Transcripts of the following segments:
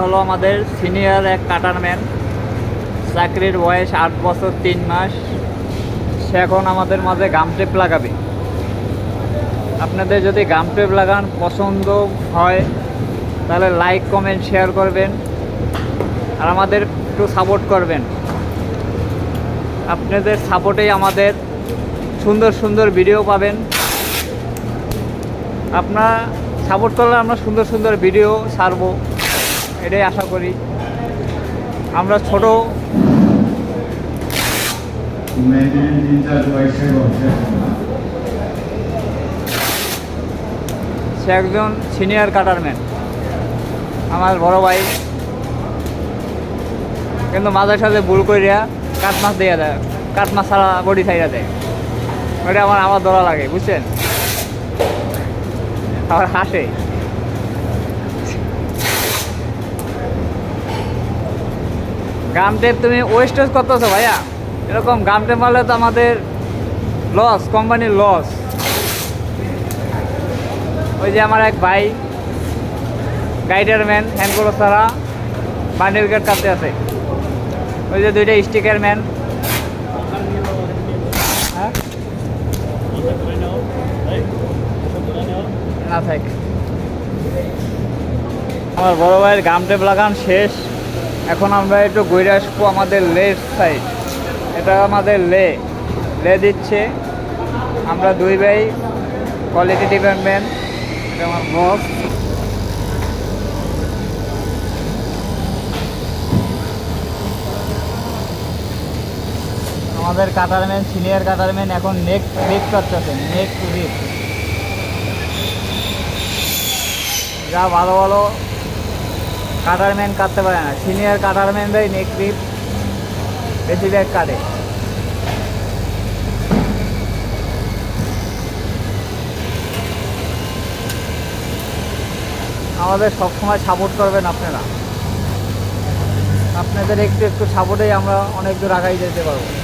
হলো আমাদের সিনিয়র এক কাটারম্যান। চাকরির বয়স আট বছর তিন মাস। সে এখন আমাদের মাঝে গাম টেপ লাগাবে। আপনাদের যদি গাম টেপ লাগান পছন্দ হয়, তাহলে লাইক কমেন্ট শেয়ার করবেন। আর আমাদের একটু সাপোর্ট করবেন। আপনাদের সাপোর্টেই আমাদের সুন্দর সুন্দর ভিডিও পাবেন। আপনারা সাপোর্ট করলে আমরা সুন্দর সুন্দর ভিডিও ছাড়বো। এটাই আশা করি। আমরা ছোট। সে একজন সিনিয়র কাটারম্যান আমার বড় ভাই। কিন্তু মাঝে সাথে ভুল করিয়া কাঠ মাছ দিয়ে দেয়। কাঠ মাছ ছাড়া বডি ছাইড়া দেয়। ওটা আমার আমার দোলা লাগে, বুঝছেন? আবার হাসে। গাম টেপ তুমি ওয়েস্টেজ করতেছো ভাইয়া। এরকম গাম টেপ মারলে তো আমাদের লস কোম্পানির লস ওই যে আমার এক ভাই, গাইডার ম্যান হ্যান্ডগুলো ছাড়া বান্ডেল গেট কাটতে আছে ওই যে দুইটা স্টিকার ম্যান আমার বড় ভাইয়ের গাম টেপ লাগান শেষ। এখন আমরা একটু ঘুরে আসব আমাদের লেফট সাইড এটা আমাদের লে লে দিচ্ছে। আমরা দুই ভাই কোয়ালিটি ডিপার্টমেন্ট এটা আমার বস আমাদের কাটারম্যান সিনিয়র কাটারম্যান এখন নেক রিপ করতেছে নেক রিপ যা ভালো ভালো। কাটারম্যান কাটতে পারে না। সিনিয়র কাটারম্যানরাই নেক রিপ বেশিরভাগ কাটে। আমাদের সবসময় সাপোর্ট করবেন আপনারা। আপনাদের একটু একটু সাপোর্টেই আমরা অনেক দূর আগাই যেতে পারব।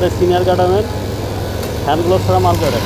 আমাদের সিনিয়র গার্ডেনের হ্যান্ড গ্লোভ ছাড়া মাল করে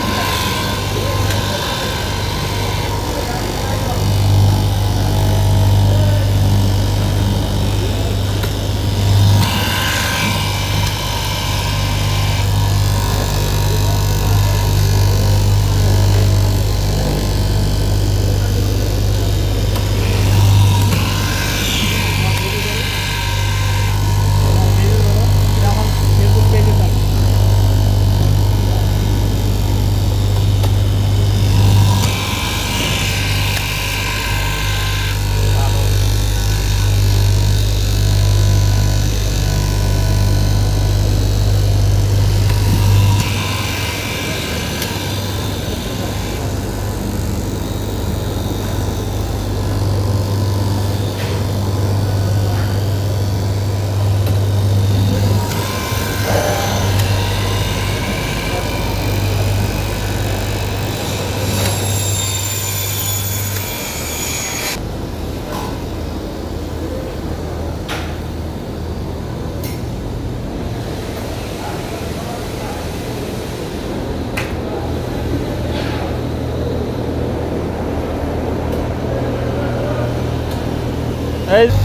এই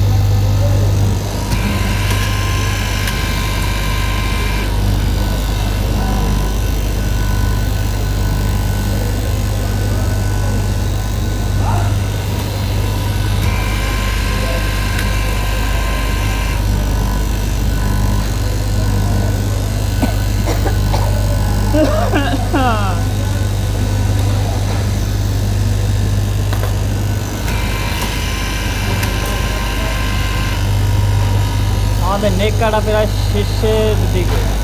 আমাদের নেক কাটা প্রায় শীর্ষের দিকে।